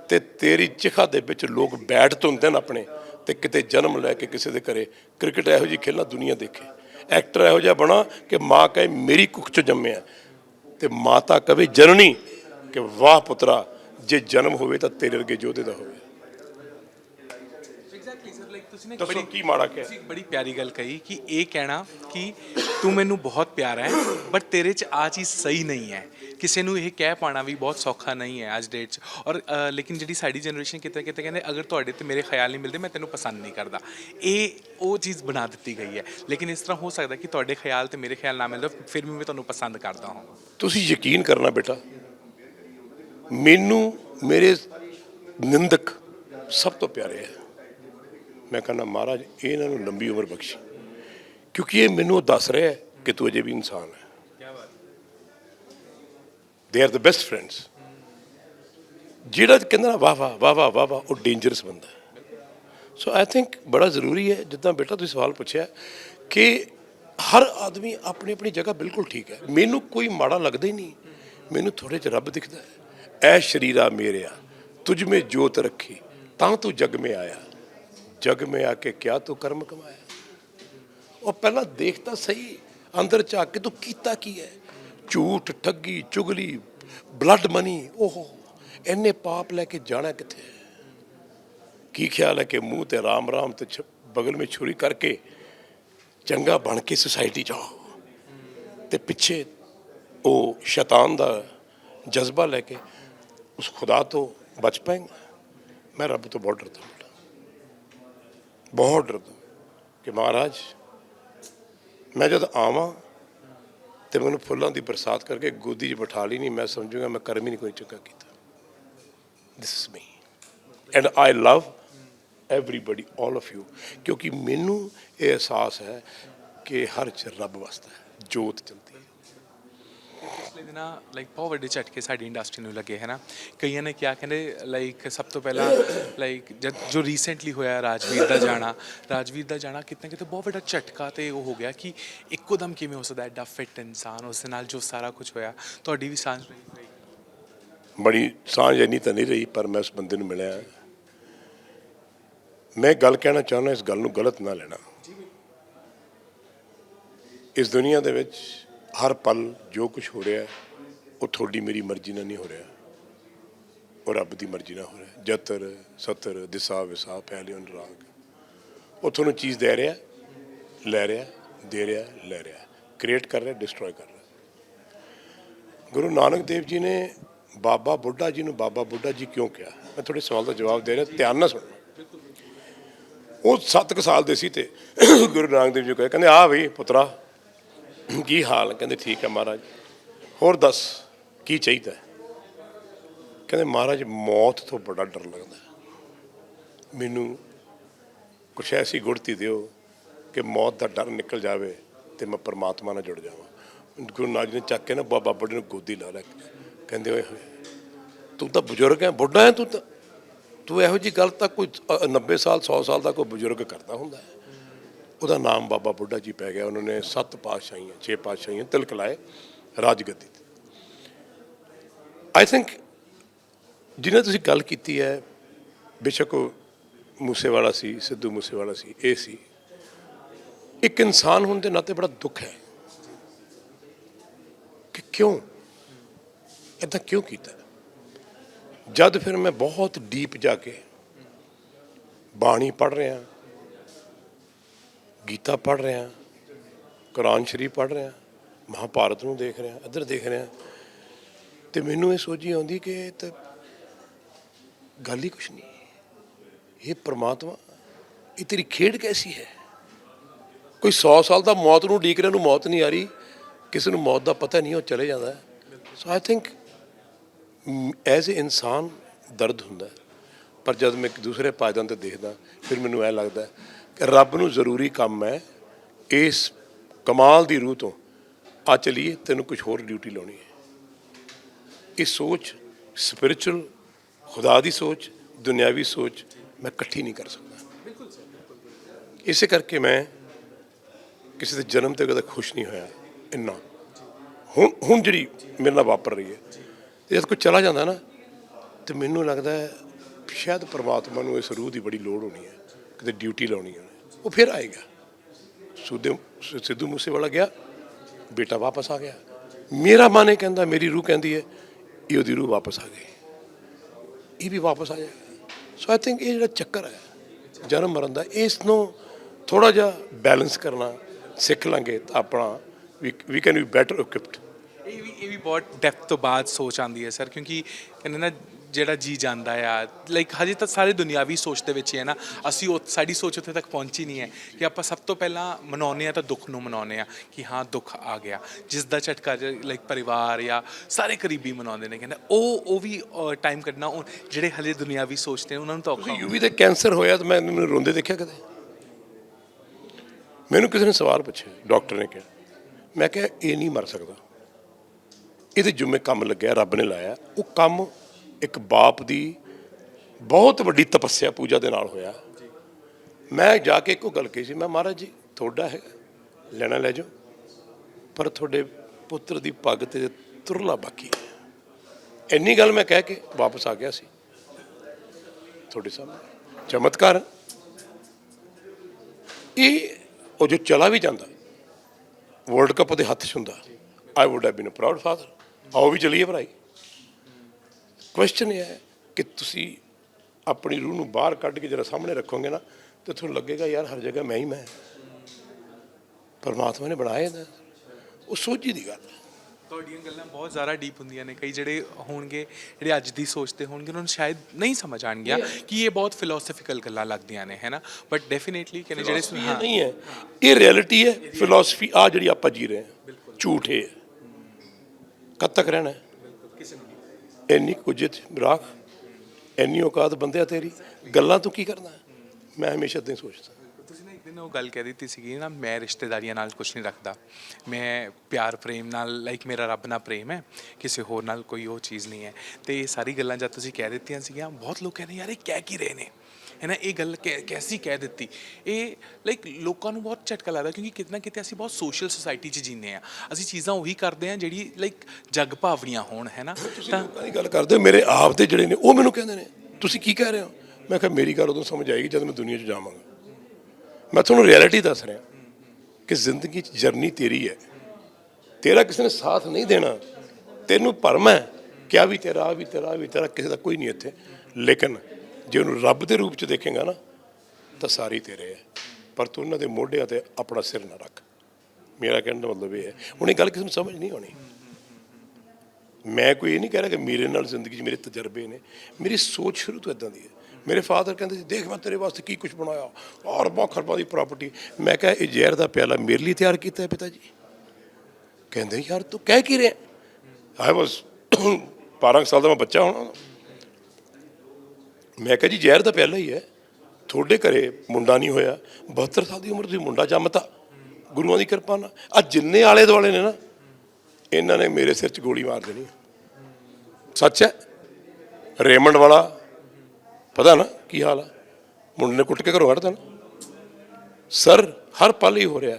ਤੇ ਤੇਰੀ ਚਿਖਾ ਦੇ ਵਿੱਚ ਲੋਕ ਬੈਠ ਧੁੰਦੇ ਨੇ ਆਪਣੇ ਤੇ ਕਿਤੇ ਜਨਮ ਲੈ ਕੇ ਕਿਸੇ ਦੇ ਘਰੇ। ਕ੍ਰਿਕਟ ਇਹੋ ਜੀ ਖੇਲਣਾ ਦੁਨੀਆ ਦੇਖੇ। ਐਕਟਰ ਇਹੋ ਜਿਹਾ ਬਣਾ ਕਿ ਮਾਂ ਕਹੇ, ਮੇਰੀ ਕੁੱਖ ਚ ਜੰਮਿਆ ਤੇ ਮਾਤਾ ਕਵੇ, ਜਨਨੀ, ਕਿ ਵਾਹ ਪੁੱਤਰਾ, ਜੇ ਜਨਮ ਹੋਵੇ ਤਾਂ ਤੇਰੇ ਵਰਗੇ ਯੋਧੇ ਦਾ ਹੋਵੇ। ਤੁਸੀਂ ਨੇ ਦੱਸੋ ਕੀ ਮਾੜਾ ਕਿਹਾ? ਤੁਸੀਂ ਬੜੀ ਪਿਆਰੀ ਗੱਲ ਕਹੀ ਕਿ ਇਹ ਕਹਿਣਾ ਕਿ ਤੂੰ ਮੈਨੂੰ ਬਹੁਤ ਪਿਆਰਾ ਹੈ ਬਟ ਤੇਰੇ 'ਚ ਆ ਚੀਜ਼ ਸਹੀ ਨਹੀਂ ਹੈ। ਕਿਸੇ ਨੂੰ ਇਹ ਕਹਿ ਪਾਣਾ ਵੀ ਬਹੁਤ ਸੌਖਾ ਨਹੀਂ ਹੈ ਅੱਜ ਡੇਟ 'ਚ। ਔਰ ਅ, ਲੇਕਿਨ ਜਿਹੜੀ ਸਾਡੀ ਜਨਰੇਸ਼ਨ ਕਿਤੇ ਕਿਤੇ ਕਹਿੰਦੇ ਅਗਰ ਤੁਹਾਡੇ ਤੇ ਮੇਰੇ ਖਿਆਲ ਨਹੀਂ ਮਿਲਦੇ ਮੈਂ ਤੈਨੂੰ ਪਸੰਦ ਨਹੀਂ ਕਰਦਾ। ਇਹ ਉਹ ਚੀਜ਼ ਬਣਾ ਦਿੱਤੀ ਗਈ ਹੈ। ਲੇਕਿਨ ਇਸ ਤਰ੍ਹਾਂ ਹੋ ਸਕਦਾ ਕਿ ਤੁਹਾਡੇ ਖਿਆਲ ਤੇ ਮੇਰੇ ਖਿਆਲ ਨਾ ਮਿਲਦੇ ਫਿਰ ਵੀ ਮੈਂ ਤੁਹਾਨੂੰ ਪਸੰਦ ਕਰਦਾ ਹਾਂ। ਤੁਸੀਂ ਯਕੀਨ ਕਰਨਾ ਬੇਟਾ ਮੈਨੂੰ ਮੇਰੇ ਨਿੰਦਕ ਸਭ ਤੋਂ ਪਿਆਰੇ ਹੈ। ਮੈਂ ਕਹਿੰਦਾ, ਮਹਾਰਾਜ ਇਹਨਾਂ ਨੂੰ ਲੰਬੀ ਉਮਰ ਬਖਸ਼ੀ। ਕਿਉਂਕਿ ਇਹ ਮੈਨੂੰ ਦੱਸ ਰਿਹਾ ਹੈ ਕਿ ਤੂੰ ਅਜੇ ਵੀ ਇਨਸਾਨ ਹੈ। They are the best friends ਜਿਹੜਾ ਕਹਿੰਦਾ ਨਾ, ਵਾਹ ਵਾਹ ਵਾਹ ਵਾਹ ਵਾਹ ਵਾਹ ਉਹ ਡੇਂਜਰਸ ਬੰਦਾ ਸੋ ਆਈ ਥਿੰਕ ਬੜਾ ਜ਼ਰੂਰੀ ਹੈ, ਜਿੱਦਾਂ ਬੇਟਾ ਤੁਸੀਂ ਸਵਾਲ ਪੁੱਛਿਆ ਕਿ ਹਰ ਆਦਮੀ ਆਪਣੀ ਆਪਣੀ ਜਗ੍ਹਾ ਬਿਲਕੁਲ ਠੀਕ ਹੈ। ਮੈਨੂੰ ਕੋਈ ਮਾੜਾ ਲੱਗਦਾ ਹੀ ਨਹੀਂ। ਮੈਨੂੰ ਥੋੜੇ ਚ ਰੱਬ ਦਿਖਦਾ ਹੈ। ਐ ਸ਼ਰੀਰਾ ਮੇਰਿਆ, ਤੁਝ ਮੇ ਜੋਤ ਰੱਖੀ, ਤਾਂ ਤੂੰ ਜਗ ਮੇ ਆਇਆ। ਜਗ ਮੇ ਆ ਕੇ ਕਿਆ ਤੂੰ ਕਰਮ ਕਮਾਇਆ? ਉਹ ਪਹਿਲਾਂ ਦੇਖ ਤਾਂ ਸਹੀ, ਅੰਦਰ ਝਾਕ ਕੇ ਤੂੰ ਕੀਤਾ ਕੀ ਹੈ? ਝੂਠ, ਠੱਗੀ, ਚੁਗਲੀ ਬਲੱਡ ਮਨੀ ਓਹੋ, ਇੰਨੇ ਪਾਪ ਲੈ ਕੇ ਜਾਣਾ ਕਿੱਥੇ ਕੀ ਖਿਆਲ ਹੈ ਕਿ ਮੂੰਹ ਤੇ ਰਾਮ ਰਾਮ ਤੇ ਛ- ਬਗਲ ਵਿੱਚ ਛੁਰੀ ਕਰਕੇ ਚੰਗਾ ਬਣ ਕੇ ਸੁਸਾਇਟੀ ਜਾਓ? ਤੇ ਪਿੱਛੇ ਉਹ ਸ਼ੈਤਾਨ ਦਾ ਜਜ਼ਬਾ ਲੈ ਕੇ ਉਸ ਖੁਦਾ ਤੋਂ ਬਚ ਪਾਏਗਾ? ਮੈਂ ਰੱਬ ਤੋਂ ਬਹੁਤ ਡਰਦਾ ਬਹੁਤ ਡਰਦਾ ਕਿ ਮਹਾਰਾਜ, ਮੈਂ ਜਦ ਆਵਾਂ ਤੇ ਮੈਨੂੰ ਫੁੱਲਾਂ ਦੀ ਬਰਸਾਤ ਕਰਕੇ ਗੋਦੀ 'ਚ ਬਿਠਾ ਲਈ, ਨਹੀਂ ਮੈਂ ਸਮਝੂਗਾ, ਮੈਂ ਕਰਮ ਹੀ ਨਹੀਂ ਕੋਈ ਚੰਗਾ ਕੀਤਾ। This is me and I love everybody all of you ਕਿਉਂਕਿ ਮੈਨੂੰ ਇਹ ਅਹਿਸਾਸ ਹੈ ਕਿ ਹਰ ਚ ਰੱਬ ਵਸਦਾ ਹੈ, ਜੋਤ ਚਲਦੀ ਪਿਛਲੇ ਦਿਨਾਂ ਲਾਈਕ ਬਹੁਤ ਵੱਡੇ ਝਟਕੇ ਸਾਡੀ ਇੰਡਸਟਰੀ ਨੂੰ ਲੱਗੇ ਹੈ ਨਾ ਕਈਆਂ ਨੇ ਕਿਹਾ ਕਹਿੰਦੇ ਲਾਈਕ ਸਭ ਤੋਂ ਪਹਿਲਾਂ ਲਾਈਕ ਜਦ ਜੋ ਰੀਸੈਂਟਲੀ ਹੋਇਆ ਰਾਜਵੀਰ ਦਾ ਜਾਣਾ ਰਾਜਵੀਰ ਦਾ ਜਾਣਾ ਕਿਤੇ ਨਾ ਕਿਤੇ ਬਹੁਤ ਵੱਡਾ ਝਟਕਾ ਤੇ ਉਹ ਹੋ ਗਿਆ ਕਿ ਇੱਕੋ ਦਮ ਕਿਵੇਂ ਹੋ ਸਕਦਾ ਐਡਾ ਫਿੱਟ ਇਨਸਾਨ ਉਸ ਦੇ ਨਾਲ ਜੋ ਸਾਰਾ ਕੁਝ ਹੋਇਆ। ਤੁਹਾਡੀ ਵੀ ਸਾਂਝ ਰਹੀ ਬੜੀ ਸਾਂਝ ਇੰਨੀ ਤਾਂ ਨਹੀਂ ਰਹੀ ਪਰ ਮੈਂ ਉਸ ਬੰਦੇ ਨੂੰ ਮਿਲਿਆ। ਮੈਂ ਗੱਲ ਕਹਿਣਾ ਚਾਹੁੰਦਾ ਇਸ ਗੱਲ ਨੂੰ ਗਲਤ ਨਾ ਲੈਣਾ। ਇਸ ਦੁਨੀਆ ਦੇ ਵਿੱਚ ਹਰ ਪਲ ਜੋ ਕੁਝ ਹੋ ਰਿਹਾ, ਉਹ ਤੁਹਾਡੀ ਮੇਰੀ ਮਰਜ਼ੀ ਨਾਲ ਨਹੀਂ ਹੋ ਰਿਹਾ। ਉਹ ਰੱਬ ਦੀ ਮਰਜ਼ੀ ਨਾਲ ਹੋ ਰਿਹਾ। ਜਤਰ, ਸਤਰ, ਦਿਸਾ, ਵਿਸਾ ਪਹਿਲੇ ਰਾਗ ਉਹ ਤੁਹਾਨੂੰ ਚੀਜ਼ ਦੇ ਰਿਹਾ, ਲੈ ਰਿਹਾ, ਦੇ ਰਿਹਾ, ਲੈ ਰਿਹਾ। ਕ੍ਰੀਏਟ ਕਰ ਰਿਹਾ ਡਿਸਟਰੋਏ ਕਰ ਰਿਹਾ। ਗੁਰੂ ਨਾਨਕ ਦੇਵ ਜੀ ਨੇ ਬਾਬਾ ਬੁੱਢਾ ਜੀ ਨੂੰ ਬਾਬਾ ਬੁੱਢਾ ਜੀ ਕਿਉਂ ਕਿਹਾ? ਮੈਂ ਤੁਹਾਡੇ ਸਵਾਲ ਦਾ ਜਵਾਬ ਦੇ ਰਿਹਾ, ਧਿਆਨ ਨਾਲ ਸੁਣੋ। ਉਹ 7 ਸਾਲ ਦੇ ਸੀ ਤੇ *coughs* ਗੁਰੂ ਨਾਨਕ ਦੇਵ ਜੀ ਕਹੇ, ਕਹਿੰਦੇ, ਆ ਵੀ ਪੁੱਤਰਾ ਕੀ ਹਾਲ? ਕਹਿੰਦੇ ਠੀਕ ਹੈ ਮਹਾਰਾਜ। ਹੋਰ ਦੱਸ ਕੀ ਚਾਹੀਦਾ? ਕਹਿੰਦੇ ਮਹਾਰਾਜ ਮੌਤ ਤੋਂ ਬੜਾ ਡਰ ਲੱਗਦਾ ਮੈਨੂੰ ਕੁਛ ਐਸੀ ਗੁੜਤੀ ਦਿਓ ਕਿ ਮੌਤ ਦਾ ਡਰ ਨਿਕਲ ਜਾਵੇ ਤੇ ਮੈਂ ਪਰਮਾਤਮਾ ਨਾਲ ਜੁੜ ਜਾਵਾਂ। ਗੁਰੂ ਨਾਨਕ ਜੀ ਨੇ ਚੱਕ ਕੇ ਨਾ ਬਾਬਾ ਬੁੱਢੇ ਨੂੰ ਗੋਦੀ ਲਾ ਲਿਆ। ਕਹਿੰਦੇ ਓਏ ਹੋਏ ਤੂੰ ਤਾਂ ਬਜ਼ੁਰਗ ਹੈ ਬੁੱਢਾ ਹੈ ਤੂੰ ਤਾਂ। ਤੂੰ ਇਹੋ ਜੀ ਗੱਲ ਤਾਂ ਕੋਈ ਅ, 90 ਸਾਲ 100 ਸਾਲ ਦਾ ਕੋਈ ਬਜ਼ੁਰਗ ਕਰਦਾ ਹੁੰਦਾ ਹੈ। ਉਹਦਾ ਨਾਮ ਬਾਬਾ ਬੁੱਢਾ ਜੀ ਪੈ ਗਿਆ। ਉਹਨਾਂ ਨੇ ਸੱਤ ਪਾਤਸ਼ਾਹੀਆਂ, ਛੇ ਪਾਤਸ਼ਾਹੀਆਂ ਤਿਲਕ ਲਾਏ ਰਾਜਗੱਦੀ ਤੇ। ਆਈ ਥਿੰਕ ਜਿਹਨਾਂ ਤੁਸੀਂ ਗੱਲ ਕੀਤੀ ਹੈ, ਬੇਸ਼ੱਕ ਮੂਸੇਵਾਲਾ ਸੀ, ਸਿੱਧੂ ਮੂਸੇਵਾਲਾ ਸੀ, ਇਹ ਸੀ। ਇੱਕ ਇਨਸਾਨ ਹੋਣ ਦੇ ਨਾਤੇ ਬੜਾ ਦੁੱਖ ਹੈ ਕਿ ਕਿਉਂ ਇਦਾਂ ਕਿਉਂ ਕੀਤਾ? ਜਦ ਫਿਰ ਮੈਂ ਬਹੁਤ ਡੀਪ ਜਾ ਕੇ ਬਾਣੀ ਪੜ ਰਿਹਾ ਗੀਤਾ ਪੜ੍ਹ ਰਿਹਾ, ਕੁਰਾਨ ਸ਼ਰੀਫ ਪੜ੍ਹ ਰਿਹਾ, ਮਹਾਭਾਰਤ ਨੂੰ ਦੇਖ ਰਿਹਾ, ਇੱਧਰ ਦੇਖ ਰਿਹਾ। ਤੇ ਮੈਨੂੰ ਇਹ ਸੋਝੀ ਆਉਂਦੀ ਕਿ ਇਹ ਤਾਂ ਗੱਲ ਹੀ ਕੁਛ ਨਹੀਂ। ਇਹ ਪ੍ਰਮਾਤਮਾ, ਇਹ ਤੇਰੀ ਖੇਡ ਕੈਸੀ ਹੈ? ਕੋਈ 100 ਸਾਲ ਦਾ ਮੌਤ ਨੂੰ ਉਡੀਕ ਰਿਹਾ ਨੂੰ ਮੌਤ ਨਹੀਂ ਆ ਰਹੀ, ਕਿਸੇ ਨੂੰ ਮੌਤ ਦਾ ਪਤਾ ਨਹੀਂ, ਉਹ ਚਲੇ ਜਾਂਦਾ ਸੋ ਆਈ ਥਿੰਕ ਐਜ਼ ਅ ਇਨਸਾਨ ਦਰਦ ਹੁੰਦਾ ਪਰ ਜਦ ਮੈਂ ਇੱਕ ਦੂਸਰੇ ਪਾਇਦਾਨ ਤੇ ਦੇਖਦਾ, ਫਿਰ ਮੈਨੂੰ ਐ ਲੱਗਦਾ ਰੱਬ ਨੂੰ ਜ਼ਰੂਰੀ ਕੰਮ ਹੈ ਇਸ ਕਮਾਲ ਦੀ ਰੂਹ ਤੋਂ ਆ ਚਲੀਏ ਤੈਨੂੰ ਕੁਝ ਹੋਰ ਡਿਊਟੀ ਲਾਉਣੀ ਹੈ। ਇਹ ਸੋਚ ਸਪਿਰਚੁਅਲ ਖੁਦਾ ਦੀ ਸੋਚ ਦੁਨਿਆਵੀ ਸੋਚ ਮੈਂ ਇਕੱਠੀ ਨਹੀਂ ਕਰ ਸਕਦਾ। ਇਸੇ ਕਰਕੇ ਮੈਂ ਕਿਸੇ ਦੇ ਜਨਮ ਤੇ ਕਦੇ ਖੁਸ਼ ਨਹੀਂ ਹੋਇਆ ਇੰਨਾ। ਹੁਣ ਹੁਣ ਜਿਹੜੀ ਮੇਰੇ ਨਾਲ ਵਾਪਰ ਰਹੀ ਹੈ ਤੇ ਜਦ ਕੋਈ ਚਲਾ ਜਾਂਦਾ ਨਾ ਤੇ ਮੈਨੂੰ ਲੱਗਦਾ ਹੈ ਸ਼ਾਇਦ ਪ੍ਰਮਾਤਮਾ ਨੂੰ ਇਸ ਰੂਹ ਦੀ ਬੜੀ ਲੋੜ ਹੋਣੀ ਹੈ। ਕਿਤੇ ਡਿਊਟੀ ਲਾਉਣੀ ਹੈ ਉਹ ਫਿਰ ਆਏਗਾ। ਸੁਦੇ ਸਿੱਧੂ ਮੂਸੇਵਾਲਾ ਗਿਆ, ਬੇਟਾ ਵਾਪਸ ਆ ਗਿਆ। ਮੇਰਾ ਮਨ ਇਹ ਕਹਿੰਦਾ, ਮੇਰੀ ਰੂਹ ਕਹਿੰਦੀ ਹੈ, ਇਹ ਉਹਦੀ ਰੂਹ ਵਾਪਸ ਆ ਗਈ। ਇਹ ਵੀ ਵਾਪਸ ਆ ਜਾਏਗਾ। ਸੋ ਆਈ ਥਿੰਕ ਇਹ ਜਿਹੜਾ ਚੱਕਰ ਹੈ, ਜਨਮ ਮਰਨ ਦਾ, ਇਸ ਨੂੰ ਥੋੜਾ ਜਿਹਾ ਬੈਲੈਂਸ ਕਰਨਾ ਸਿੱਖ ਲਾਂਗੇ ਤਾਂ ਆਪਣਾ ਵੀ ਕੈਨ ਬੀ ਬੈਟਰ ਇਕਵਿਪਡ ਇਹ ਵੀ ਇਹ ਵੀ ਬਹੁਤ ਡੈਪਥ ਤੋਂ ਬਾਅਦ ਸੋਚ ਆਉਂਦੀ ਹੈ ਸਰ ਕਿਉਂਕਿ ਕਹਿੰਦੇ ਨਾ ਜਿਹੜਾ ਜੀ ਜਾਂਦਾ ਆ ਲਾਈਕ ਹਜੇ ਤਾਂ ਸਾਰੇ ਦੁਨਿਆਵੀ ਸੋਚ ਦੇ ਵਿੱਚ ਹੀ ਹੈ ਨਾ ਅਸੀਂ ਉਹ ਸਾਡੀ ਸੋਚ ਉੱਥੇ ਤੱਕ ਪਹੁੰਚੀ ਨਹੀਂ ਹੈ ਕਿ ਆਪਾਂ ਸਭ ਤੋਂ ਪਹਿਲਾਂ ਮਨਾਉਂਦੇ ਆ ਤਾਂ ਦੁੱਖ ਨੂੰ ਮਨਾਉਂਦੇ ਆ ਕਿ ਹਾਂ ਦੁੱਖ ਆ ਗਿਆ। ਜਿਸ ਦਾ ਝਟਕਾ ਲਾਈਕ ਪਰਿਵਾਰ ਜਾਂ ਸਾਰੇ ਕਰੀਬੀ ਮਨਾਉਂਦੇ ਨੇ ਕਹਿੰਦਾ ਉਹ ਉਹ ਵੀ ਟਾਈਮ ਕੱਢਣਾ ਉਹ ਜਿਹੜੇ ਹਲੇ ਦੁਨਿਆਵੀ ਸੋਚਦੇ ਨੇ ਉਹਨਾਂ ਨੂੰ ਤਾਂ ਔਖਾ ਯੂਵੀ ਤੇ ਕੈਂਸਰ ਹੋਇਆ ਤਾਂ ਮੈਂ ਮੈਨੂੰ ਰੋਂਦੇ ਦੇਖਿਆ ਕਦੇ? ਮੈਨੂੰ ਕਿਸੇ ਨੇ ਸਵਾਲ ਪੁੱਛਿਆ ਡਾਕਟਰ ਨੇ ਕਿਹਾ। ਮੈਂ ਕਿਹਾ ਇਹ ਨਹੀਂ ਮਰ ਸਕਦਾ। ਇਹਦੇ ਜੁਮੇ ਕੰਮ ਲੱਗਿਆ ਰੱਬ ਨੇ ਲਾਇਆ। ਉਹ ਕੰਮ ਇੱਕ ਬਾਪ ਦੀ ਬਹੁਤ ਵੱਡੀ ਤਪੱਸਿਆ ਪੂਜਾ ਦੇ ਨਾਲ ਹੋਇਆ। ਮੈਂ ਜਾ ਕੇ ਇੱਕੋ ਗੱਲ ਕਹੀ ਸੀ, ਮੈਂ ਮਹਾਰਾਜ ਜੀ, ਤੁਹਾਡਾ ਹੈ ਲੈਣਾ ਲੈ ਜਾਓ, ਪਰ ਤੁਹਾਡੇ ਪੁੱਤਰ ਦੀ ਪੱਗ ਤੇ ਤੁਰਲਾ ਬਾਕੀ ਹੈ। ਇੰਨੀ ਗੱਲ ਮੈਂ ਕਹਿ ਕੇ ਵਾਪਸ ਆ ਗਿਆ ਸੀ। ਤੁਹਾਡੇ ਸਾਹਮਣੇ। ਚਮਤਕਾਰ ਇਹ, ਉਹ ਜੋ ਚਲਾ ਵੀ ਜਾਂਦਾ, ਵਰਲਡ ਕੱਪ ਦੇ ਹੱਥ 'ਚ ਹੁੰਦਾ। I would have been a proud father ਆਓ ਵੀ ਚਲੀਏ ਭਰਾਈ। ਕੁਐਸਚਨ ਇਹ ਹੈ ਕਿ ਤੁਸੀਂ ਆਪਣੀ ਰੂਹ ਨੂੰ ਬਾਹਰ ਕੱਢ ਕੇ ਜਰਾ ਸਾਹਮਣੇ ਰੱਖੋਗੇ ਨਾ ਤੇ ਤੁਹਾਨੂੰ ਲੱਗੇਗਾ ਯਾਰ ਹਰ ਜਗ੍ਹਾ ਮੈਂ ਹੀ ਮੈਂ ਪਰਮਾਤਮਾ ਨੇ ਬਣਾਇਆ ਇਹਦਾ। ਉਹ ਸੋਝੀ ਦੀ ਗੱਲ ਤੁਹਾਡੀਆਂ ਗੱਲਾਂ ਬਹੁਤ ਜ਼ਿਆਦਾ ਡੀਪ ਹੁੰਦੀਆਂ ਨੇ। ਕਈ ਜਿਹੜੇ ਹੋਣਗੇ ਜਿਹੜੇ ਅੱਜ ਦੀ ਸੋਚਦੇ ਹੋਣਗੇ ਉਹਨਾਂ ਨੂੰ ਸ਼ਾਇਦ ਨਹੀਂ ਸਮਝ ਆਣਗੀਆਂ ਕਿ ਇਹ ਬਹੁਤ ਫਿਲਾਸਫੀਕਲ ਗੱਲਾਂ ਲੱਗਦੀਆਂ ਨੇ ਹੈਨਾ? ਬਟ ਡੈਫੀਨੇਟਲੀ ਕਹਿੰਦੇ ਜਿਹੜੇ ਹਾਂ ਨਹੀਂ ਹੈ। ਇਹ ਰਿਐਲਿਟੀ ਹੈ। ਫਿਲਾਸਫੀ ਆ ਜਿਹੜੀ ਆਪਾਂ ਜੀ ਰਹੇ ਹਾਂ। ਝੂਠ ਹੈ। ਕਦ ਤੱਕ ਰਹਿਣਾ ਹੈ? ਇੰਨੀ ਕੁਜਤ ਰਾਖ, ਇੰਨੀ ਔਕਾਤ ਬੰਦਿਆ ਤੇਰੀ, ਗੱਲਾਂ ਤੂੰ ਕੀ ਕਰਨਾ? ਮੈਂ ਹਮੇਸ਼ਾ ਇਦਾਂ ਸੋਚਦਾ। ਤੁਸੀਂ ਨਾ ਇੱਕ ਦਿਨ ਉਹ ਗੱਲ ਕਹਿ ਦਿੱਤੀ ਸੀਗੀ, ਨਾ ਮੈਂ ਰਿਸ਼ਤੇਦਾਰੀਆਂ ਨਾਲ ਕੁਝ ਨਹੀਂ ਰੱਖਦਾ। ਮੈਂ ਪਿਆਰ ਪ੍ਰੇਮ ਨਾਲ, ਲਾਈਕ ਮੇਰਾ ਰੱਬ ਨਾਲ ਪ੍ਰੇਮ ਹੈ, ਕਿਸੇ ਹੋਰ ਨਾਲ ਕੋਈ ਉਹ ਚੀਜ਼ ਨਹੀਂ ਹੈ। ਤੇ ਇਹ ਸਾਰੀ ਗੱਲਾਂ ਜਦ ਤੁਸੀਂ ਕਹਿ ਦਿੱਤੀਆਂ ਸੀਗੀਆਂ, ਬਹੁਤ ਲੋਕ ਕਹਿੰਦੇ, ਯਾਰ ਇਹ ਕਹਿ ਕੀ ਰਹੇ ਨੇ? ਹੈ ਨਾ ਇਹ ਗੱਲ ਕੈ- ਕੈਸੀ ਕਹਿ ਦਿੱਤੀ। ਇਹ ਲਾਈਕ ਲੋਕਾਂ ਨੂੰ ਬਹੁਤ ਝਟਕਾ ਲੱਗਦਾ ਕਿਉਂਕਿ ਕਿਤੇ ਨਾ ਕਿਤੇ ਅਸੀਂ ਬਹੁਤ ਸੋਸ਼ਲ ਸੁਸਾਇਟੀ 'ਚ ਜੀਂਦੇ ਆ। ਅਸੀਂ ਚੀਜ਼ਾਂ ਉਹੀ ਕਰਦੇ ਆ ਜਿਹੜੀ ਲਾਈਕ ਜਗ ਭਾਵਨੀਆਂ ਹੋਣ ਹੈ ਨਾ? ਤਾਂ ਲੋਕਾਂ ਦੀ ਗੱਲ ਕਰਦੇ ਹੋ, ਮੇਰੇ ਆਪ ਦੇ ਜਿਹੜੇ ਨੇ ਉਹ ਮੈਨੂੰ ਕਹਿੰਦੇ ਨੇ ਤੁਸੀਂ ਕੀ ਕਹਿ ਰਹੇ ਹੋ? ਮੈਂ ਕਿਹਾ ਮੇਰੀ ਗੱਲ ਉਦੋਂ ਸਮਝ ਆਏਗੀ ਜਦ ਮੈਂ ਦੁਨੀਆ 'ਚ ਜਾਵਾਂਗਾ। ਮੈਂ ਤੁਹਾਨੂੰ ਰਿਐਲਿਟੀ ਦੱਸ ਰਿਹਾ ਕਿ ਜ਼ਿੰਦਗੀ 'ਚ ਜਰਨੀ ਤੇਰੀ ਹੈ। ਤੇਰਾ ਕਿਸੇ ਨੇ ਸਾਥ ਨਹੀਂ ਦੇਣਾ। ਤੈਨੂੰ ਭਰਮ ਹੈ। ਕਿਆ ਵੀ ਤੇਰਾ ਆਹ ਵੀ ਤੇਰਾ ਆਹ ਵੀ ਤੇਰਾ ਕਿਸੇ ਦਾ ਕੋਈ ਨਹੀਂ ਇੱਥੇ। ਲੇਕਿਨ ਜੇ ਉਹਨੂੰ ਰੱਬ ਦੇ ਰੂਪ 'ਚ ਦੇਖੇਗਾ ਨਾ, ਤਾਂ ਸਾਰੀ ਤੇਰੇ ਹੈ। ਪਰ ਤੂੰ ਉਹਨਾਂ ਦੇ ਮੋਢਿਆਂ ਤੇ ਆਪਣਾ ਸਿਰ ਨਾ ਰੱਖ। ਮੇਰਾ ਕਹਿਣ ਦਾ ਮਤਲਬ ਇਹ ਹੈ। ਹੁਣ ਇਹ ਗੱਲ ਕਿਸੇ ਨੂੰ ਸਮਝ ਨਹੀਂ ਆਉਣੀ। ਮੈਂ ਕੋਈ ਇਹ ਨਹੀਂ ਕਹਿ ਰਿਹਾ ਕਿ ਮੇਰੇ ਨਾਲ ਜ਼ਿੰਦਗੀ 'ਚ ਮੇਰੇ ਤਜਰਬੇ ਨੇ। ਮੇਰੀ ਸੋਚ ਸ਼ੁਰੂ ਤੋਂ ਇਦਾਂ ਦੀ ਹੈ। ਮੇਰੇ ਫਾਦਰ ਕਹਿੰਦੇ ਸੀ, ਦੇਖ ਮੈਂ ਤੇਰੇ ਵਾਸਤੇ ਕੀ ਕੁਝ ਬਣਾਇਆ। ਅਰਬਾਂ ਖਰਬਾਂ ਦੀ ਪ੍ਰਾਪਰਟੀ ਮੈਂ ਕਿਹਾ, ਇਹ ਜ਼ਹਿਰ ਦਾ ਪਿਆਲਾ ਮੇਰੇ ਲਈ ਤਿਆਰ ਕੀਤਾ ਹੈ ਪਿਤਾ ਜੀ। ਕਹਿੰਦੇ, ਯਾਰ ਤੂੰ ਕਹਿ ਕੀ ਰਿਹਾ? ਆਈ ਵਾਸ 12 ਸਾਲ ਦਾ ਮੈਂ ਬੱਚਾ ਹੋਣਾ। ਮੈਂ ਕਿਹਾ ਜੀ ਜ਼ਹਿਰ ਤਾਂ ਪਹਿਲਾਂ ਹੀ ਹੈ। ਤੁਹਾਡੇ ਘਰੇ ਮੁੰਡਾ ਨਹੀਂ ਹੋਇਆ। 72 ਸਾਲ ਦੀ ਉਮਰ ਤੁਸੀਂ ਮੁੰਡਾ ਜੰਮਤਾ। ਗੁਰੂਆਂ ਦੀ ਕਿਰਪਾ ਨਾਲ। ਆ ਜਿੰਨੇ ਆਲੇ ਦੁਆਲੇ ਨੇ ਨਾ, ਇਹਨਾਂ ਨੇ ਮੇਰੇ ਸਿਰ 'ਚ ਗੋਲੀ ਮਾਰ ਦੇਣੀ ਸੱਚ ਹੈ? ਰੇਮੰਡ ਵਾਲਾ, ਪਤਾ ਨਾ ਕੀ ਹਾਲ ਆ? ਮੁੰਡੇ ਨੇ ਕੁੱਟ ਕੇ ਘਰੋਂ ਕੱਢ ਦੇਣਾ ਸਰ, ਹਰ ਪਲ ਹੀ ਹੋ ਰਿਹਾ।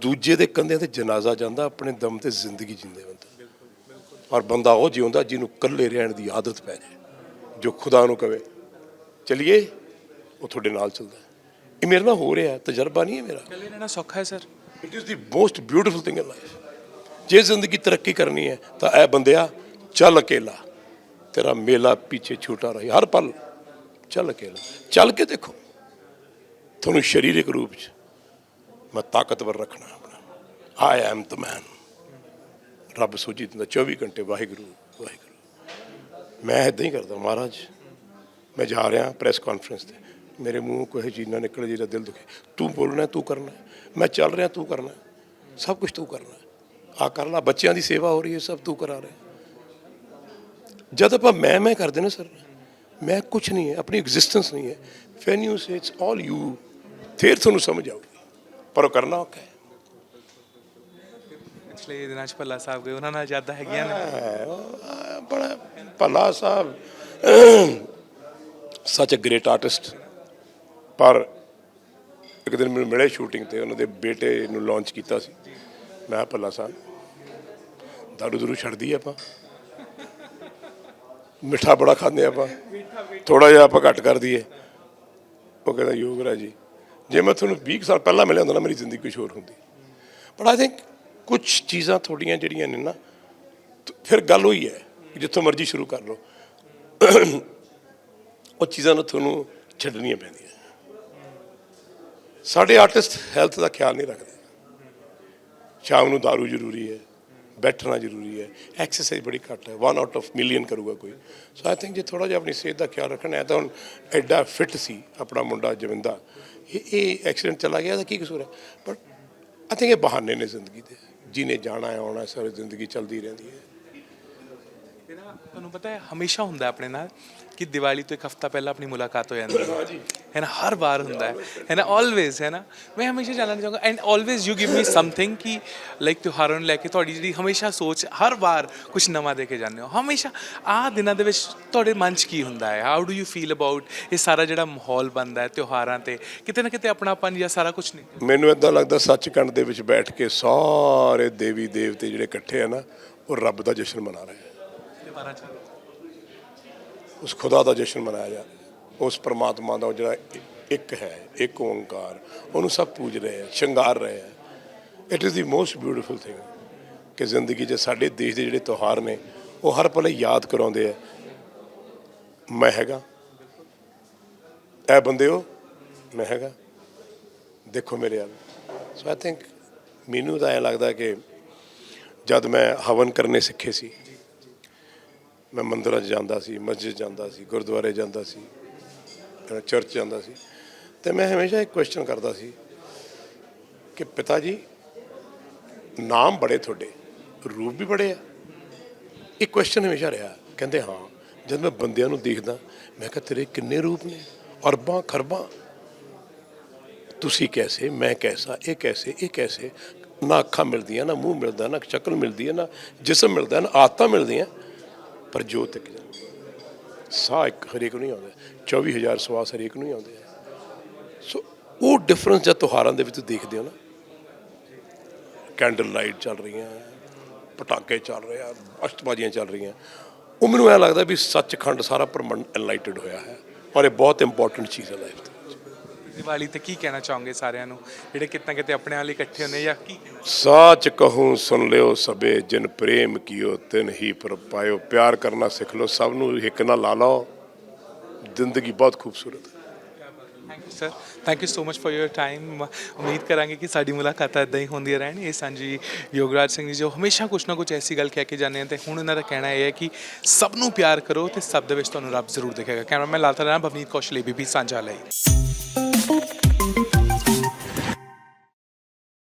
ਦੂਜੇ ਦੇ ਕੰਧਿਆਂ ਤੇ ਜਨਾਜ਼ਾ ਜਾਂਦਾ, ਆਪਣੇ ਦਮ ਤੇ ਜ਼ਿੰਦਗੀ ਜਿੰਦੇ ਬੰਦਾ। ਔਰ ਬੰਦਾ ਉਹ ਜਿਉਂਦਾ ਜਿਹਨੂੰ ਇਕੱਲੇ ਰਹਿਣ ਦੀ ਆਦਤ ਪੈ ਜਾਏ ਜੋ ਖੁਦਾ ਨੂੰ ਕਵੇ। ਚਲਿਏ ਉਹ ਤੁਹਾਡੇ ਨਾਲ ਚੱਲਦਾ। ਇਹ ਮੇਰੇ ਨਾਲ ਹੋ ਰਿਹਾ ਤਜਰਬਾ ਨਹੀਂ ਹੈ ਮੇਰਾ। ਇਕੱਲੇ ਰਹਿਣਾ ਸੌਖਾ ਹੈ sir. It is the most beautiful thing in life ਜੇ ਜ਼ਿੰਦਗੀ ਤਰੱਕੀ ਕਰਨੀ ਹੈ ਤਾਂ ਐ ਬੰਦਿਆ ਚੱਲ ਅਕੇਲਾ। ਤੇਰਾ ਮੇਲਾ ਪਿੱਛੇ ਛੂਟਾ ਰਹੀ ਹਰ ਪਲ ਚੱਲ ਅਕੇਲਾ। ਚੱਲ ਕੇ ਦੇਖੋ ਤੁਹਾਨੂੰ ਸਰੀਰਕ ਰੂਪ 'ਚ ਮੈਂ ਤਾਕਤਵਰ ਰੱਖਣਾ ਆਪਣਾ। ਆਈ ਐਮ ਦ ਮੈਨ ਰੱਬ ਸੋਝੀ ਦਿੰਦਾ 24 ਘੰਟੇ ਵਾਹਿਗੁਰੂ ਵਾਹਿਗੁਰੂ। ਮੈਂ ਇਦਾਂ ਹੀ ਕਰਦਾ ਮਹਾਰਾਜ। ਮੈਂ ਜਾ ਰਿਹਾ ਪ੍ਰੈਸ ਕਾਨਫਰੰਸ ਤੇ। ਮੇਰੇ ਮੂੰਹ ਕੋਈ ਚੀਜ਼ ਨਾ ਨਿਕਲੇ ਜਿਹੜਾ ਦਿਲ ਦੁਖੇ। ਤੂੰ ਬੋਲਣਾ, ਤੂੰ ਕਰਨਾ। ਮੈਂ ਚੱਲ ਰਿਹਾ, ਤੂੰ ਕਰਨਾ। ਸਭ ਕੁਝ ਤੂੰ ਕਰਨਾ। ਆ ਕਰਨਾ ਬੱਚਿਆਂ ਦੀ ਸੇਵਾ ਹੋ ਰਹੀ ਹੈ, ਸਭ ਤੂੰ ਕਰਾ ਰਿਹਾ। ਜਦ ਆਪਾਂ ਮੈਂ ਮੈਂ ਕਰਦੇ ਨਾ ਸਰ, ਮੈਂ ਕੁਝ ਨਹੀਂ ਹੈ, ਆਪਣੀ ਐਗਜ਼ਿਸਟੈਂਸ ਨਹੀਂ ਹੈ। When you say it's all you ਫਿਰ ਤੁਹਾਨੂੰ ਸਮਝ ਆਊਗੀ। ਪਰ ਉਹ ਕਰਨਾ ਔਖਾ ਹੈ। ਪਿਛਲੇ ਦਿਨਾਂ 'ਚ ਭੱਲਾ ਸਾਹਿਬ ਗਏ ਉਹਨਾਂ ਨਾਲ ਯਾਦਾਂ ਹੈਗੀਆਂ ਨੇ? ਹੈ, ਬੜਾ ਭੱਲਾ ਸਾਹਿਬ ਸੱਚ ਅ ਗ੍ਰੇਟ ਆਰਟਿਸਟ। ਪਰ ਇੱਕ ਦਿਨ ਮੈਨੂੰ ਮਿਲੇ ਸ਼ੂਟਿੰਗ ਤੇ ਉਹਨਾਂ ਦੇ ਬੇਟੇ ਨੂੰ ਲਾਂਚ ਕੀਤਾ ਸੀ। ਮੈਂ ਭੱਲਾ ਸਾਹਿਬ ਦਾਰੂ ਦਰੂ ਛੱਡਦੀ ਆਪਾਂ? ਮਿੱਠਾ ਬੜਾ ਖਾਂਦੇ ਆਪਾਂ। ਥੋੜਾ ਜਿਹਾ ਆਪਾਂ ਘੱਟ ਕਰ ਦਈਏ। ਉਹ ਕਹਿੰਦਾ ਯੋਗਰਾ ਜੀ ਜੇ ਮੈਂ ਤੁਹਾਨੂੰ 20 ਸਾਲ ਪਹਿਲਾਂ ਮਿਲਿਆ ਹੁੰਦਾ ਨਾ ਮੇਰੀ ਜ਼ਿੰਦਗੀ ਕੁਝ ਹੋਰ ਹੁੰਦੀ। ਬਟ ਆਈ ਥਿੰਕ ਕੁਝ ਚੀਜ਼ਾਂ ਤੁਹਾਡੀਆਂ ਜਿਹੜੀਆਂ ਨੇ ਨਾ ਫਿਰ ਗੱਲ ਹੋਈ ਹੈ ਜਿੱਥੋਂ ਮਰਜ਼ੀ ਸ਼ੁਰੂ ਕਰ ਲਓ। ਉਹ ਚੀਜ਼ਾਂ ਨੂੰ ਤੁਹਾਨੂੰ ਛੱਡਣੀਆਂ ਪੈਂਦੀਆਂ। ਸਾਡੇ ਆਰਟਿਸਟ ਹੈਲਥ ਦਾ ਖਿਆਲ ਨਹੀਂ ਰੱਖਦੇ। ਸ਼ਾਮ ਨੂੰ दारू ਜ਼ਰੂਰੀ ਹੈ, ਬੈਠਣਾ ਜ਼ਰੂਰੀ ਹੈ, ਐਕਸਰਸਾਈਜ਼ ਬੜੀ ਘੱਟ ਹੈ 1 ਆਊਟ ਆਫ ਮਿਲੀਅਨ ਕਰੂਗਾ ਕੋਈ। ਸੋ ਆਈ ਥਿੰਕ ਜੇ ਥੋੜਾ ਜਿਹਾ ਆਪਣੀ ਸਿਹਤ ਦਾ ਖਿਆਲ ਰੱਖਣਾ ਹੈ ਤਾਂ ਹੁਣ ਐਡਾ ਫਿਟ ਸੀ ਆਪਣਾ ਮੁੰਡਾ ਜਵਿੰਦਾ। ਇਹ ਇਹ ਐਕਸੀਡੈਂਟ ਚਲਾ ਗਿਆ ਤਾਂ ਕੀ ਕਸੂਰ ਹੈ? ਬਟ ਆਈ ਥਿੰਕ ਇਹ ਬਹਾਨੇ ਨੇ ਜ਼ਿੰਦਗੀ ਦੇ। ਜਿਹਨੇ ਜਾਣਾ ਹੈ ਆਉਣਾ ਸਾਰੀ ਜ਼ਿੰਦਗੀ ਚਲਦੀ ਰਹਿੰਦੀ ਹੈ। ਤੇ ਨਾ ਤੁਹਾਨੂੰ ਪਤਾ ਹੈ ਹਮੇਸ਼ਾ ਹੁੰਦਾ ਆਪਣੇ ਨਾਲ ਕਿ ਦੀਵਾਲੀ ਤੋਂ ਇੱਕ ਹਫਤਾ ਪਹਿਲਾਂ ਆਪਣੀ ਮੁਲਾਕਾਤ ਹੋ ਜਾਂਦੀ ਹੈ। ਹੈ ਨਾ? ਹਰ ਵਾਰ ਹੁੰਦਾ ਹੈ। ਹੈ ਨਾ? ਆਲਵੇਜ਼ ਹੈ ਨਾ? ਮੈਂ ਹਮੇਸ਼ਾ ਜਾਣਨਾ ਚਾਹਾਂਗਾ and always you give me something ਕਿ ਲਾਈਕ ਤਿਉਹਾਰਾਂ ਨੂੰ ਲੈ ਕੇ ਤੁਹਾਡੀ ਜਿਹੜੀ ਹਮੇਸ਼ਾ ਸੋਚ ਹਰ ਵਾਰ ਕੁਝ ਨਵਾਂ ਦੇ ਕੇ ਜਾਂਦੇ ਹੋ। ਹਮੇਸ਼ਾ ਆਹ ਦਿਨਾਂ ਦੇ ਵਿੱਚ ਤੁਹਾਡੇ ਮਨ 'ਚ ਕੀ ਹੁੰਦਾ ਹੈ? How do you feel about ਇਹ ਸਾਰਾ ਜਿਹੜਾ ਮਾਹੌਲ ਬਣਦਾ ਹੈ ਤਿਉਹਾਰਾਂ ਤੇ? ਕਿਤੇ ਨਾ ਕਿਤੇ ਆਪਣਾਪਨ ਜਾਂ ਸਾਰਾ ਕੁਝ ਨਹੀਂ। ਮੈਨੂੰ ਇਦਾਂ ਲੱਗਦਾ ਸੱਚਖੰਡ ਦੇ ਵਿੱਚ ਬੈਠ ਕੇ ਸਾਰੇ ਦੇਵੀ ਦੇਵਤੇ ਜਿਹੜੇ ਇਕੱਠੇ ਆ ਨਾ ਉਹ ਰੱਬ ਦਾ ਜਸ਼ਨ ਮਨਾ ਰਹੇ ਆ। ਦੁਬਾਰਾ ਚੱਲ ਉਸ ਖੁਦਾ ਦਾ ਜਸ਼ਨ ਮਨਾਇਆ ਜਾ ਉਸ ਪ੍ਰਮਾਤਮਾ ਦਾ ਉਹ ਜਿਹੜਾ ਇੱਕ ਹੈ, ਇੱਕ ਓੰਕਾਰ, ਉਹਨੂੰ ਸਭ ਪੂਜ ਰਹੇ ਹੈ, ਸ਼ਿੰਗਾਰ ਰਹੇ ਹੈ। It is the most beautiful thing ਕਿ ਜ਼ਿੰਦਗੀ 'ਚ ਸਾਡੇ ਦੇਸ਼ ਦੇ ਜਿਹੜੇ ਤਿਉਹਾਰ ਨੇ, ਉਹ ਹਰ ਪਲੇ ਯਾਦ ਕਰਾਉਂਦੇ ਆ। ਮੈਂ ਹੈਗਾ। ਇਹ ਬੰਦਿਓ ਮੈਂ ਹੈਗਾ। ਦੇਖੋ ਮੇਰੇ ਵੱਲ। ਸੋ ਆਈ ਥਿੰਕ ਮੈਨੂੰ ਤਾਂ ਐਂ ਲੱਗਦਾ ਕਿ ਜਦ ਮੈਂ ਹਵਨ ਕਰਨੇ ਸਿੱਖੇ ਸੀ ਮੈਂ ਮੰਦਰਾਂ 'ਚ ਜਾਂਦਾ ਸੀ, ਮਸਜਿਦ ਜਾਂਦਾ ਸੀ, ਗੁਰਦੁਆਰੇ ਜਾਂਦਾ ਸੀ ਚਰਚ ਜਾਂਦਾ ਸੀ। ਤੇ ਮੈਂ ਹਮੇਸ਼ਾ ਇੱਕ ਕੁਐਸਚਨ ਕਰਦਾ ਸੀ ਕਿ ਪਿਤਾ ਜੀ ਨਾਮ ਬੜੇ ਤੁਹਾਡੇ, ਰੂਪ ਵੀ ਬੜੇ ਆ। ਇਹ ਕੁਐਸਚਨ ਹਮੇਸ਼ਾ ਰਿਹਾ, ਕਹਿੰਦੇ ਹਾਂ, ਜਦ ਮੈਂ ਬੰਦਿਆਂ ਨੂੰ ਦੇਖਦਾ, ਮੈਂ ਕਿਹਾ ਤੇਰੇ ਕਿੰਨੇ ਰੂਪ ਨੇ? ਅਰਬਾਂ, ਖਰਬਾਂ। ਤੁਸੀਂ ਕੈਸੇ, ਮੈਂ ਕੈਸਾ, ਇਹ ਕੈਸੇ ਇਹ ਕੈਸੇ? ਨਾ ਅੱਖਾਂ ਮਿਲਦੀਆਂ, ਨਾ ਮੂੰਹ ਮਿਲਦਾ, ਨਾ ਸ਼ਕਲ ਮਿਲਦੀ ਹੈ, ਨਾ ਜਿਸਮ ਮਿਲਦਾ, ਨਾ ਆਦਤਾਂ ਮਿਲਦੀਆਂ। ਪਰ ਜੋਤ ਇੱਕ ਸਾਹ ਇੱਕ ਹਰੇਕ ਨੂੰ ਹੀ ਆਉਂਦਾ 24000 ਸਵਾਸ ਹਰੇਕ ਨੂੰ ਹੀ ਆਉਂਦੇ ਆ ਸੋ ਉਹ ਡਿਫਰੈਂਸ ਜਦ ਤਿਉਹਾਰਾਂ ਦੇ ਵਿੱਚ ਦੇਖਦੇ ਹੋ ਨਾ ਕੈਂਡਲ ਲਾਈਟ ਚੱਲ ਰਹੀਆਂ, ਪਟਾਕੇ ਚੱਲ ਰਹੇ ਆ ਅਸ਼ਤਬਾਜ਼ੀਆਂ ਚੱਲ ਰਹੀਆਂ, ਉਹ ਮੈਨੂੰ ਐ ਲੱਗਦਾ ਵੀ ਸੱਚਖੰਡ ਸਾਰਾ ਪਰਮਨ ਐਨਲਾਈਟਡ ਹੋਇਆ ਹੈ ਔਰ ਇਹ ਬਹੁਤ ਇੰਪੋਰਟੈਂਟ ਚੀਜ਼ ਹੈ ਲਾਈਫ ਦੀ ਦੀਵਾਲੀ ਤੇ ਕੀ ਕਹਿਣਾ ਚਾਹੋਗੇ ਸਾਰਿਆਂ ਨੂੰ? ਜਿਹੜੇ ਕਿਤਨਾ ਕਿਤੇ ਆਪਣੇ ਨਾਲ ਇਕੱਠੇ ਹੁੰਦੇ ਜਾਂ ਕੀ ਸਾਚ ਕਹੂੰ ਸੁਣ ਲਿਓ ਸਭੇ ਜਿਨ ਪ੍ਰੇਮ ਕੀਓ ਤਿਨ ਹੀ ਪਰ ਪਾਇਓ। ਪਿਆਰ ਕਰਨਾ ਸਿੱਖ ਲਓ ਸਭ ਨੂੰ ਇੱਕ ਨਾਲ ਲਾ ਲਓ। ਜ਼ਿੰਦਗੀ ਬਹੁਤ ਖੂਬਸੂਰਤ ਹੈ। Thank you sir thank you so much for your time ਉਮੀਦ ਕਰਾਂਗੇ ਕਿ ਸਾਡੀ ਮੁਲਾਕਾਤ ਇਦਾਂ ਹੀ ਹੁੰਦੀ ਰਹਿਣ। ਇਹ ਸਾਂਝੀ ਯੋਗਰਾਜ ਸਿੰਘ ਜੀ ਜੋ ਹਮੇਸ਼ਾ ਕੁਛ ਨਾ ਕੁਛ ਐਸੀ ਗੱਲ ਕਹਿ ਕੇ ਜਾਂਦੇ ਆ ਤੇ ਹੁਣ ਇਹਨਾਂ ਦਾ ਕਹਿਣਾ ਇਹ ਹੈ ਕਿ ਸਭ ਨੂੰ ਪਿਆਰ ਕਰੋ ਤੇ ਸਭ ਦੇ ਵਿੱਚ ਤੁਹਾਨੂੰ ਰੱਬ ਜ਼ਰੂਰ ਦੇਖੇਗਾ। ਕੈਮਰਾਮੈਨ ਲਾਲਤਾ ਰਾਣਾ ਭਵਨੀਤ ਕੌਸ਼ਲ ਬੀਬੀ ਸਾਂਝਾ ਲਈ।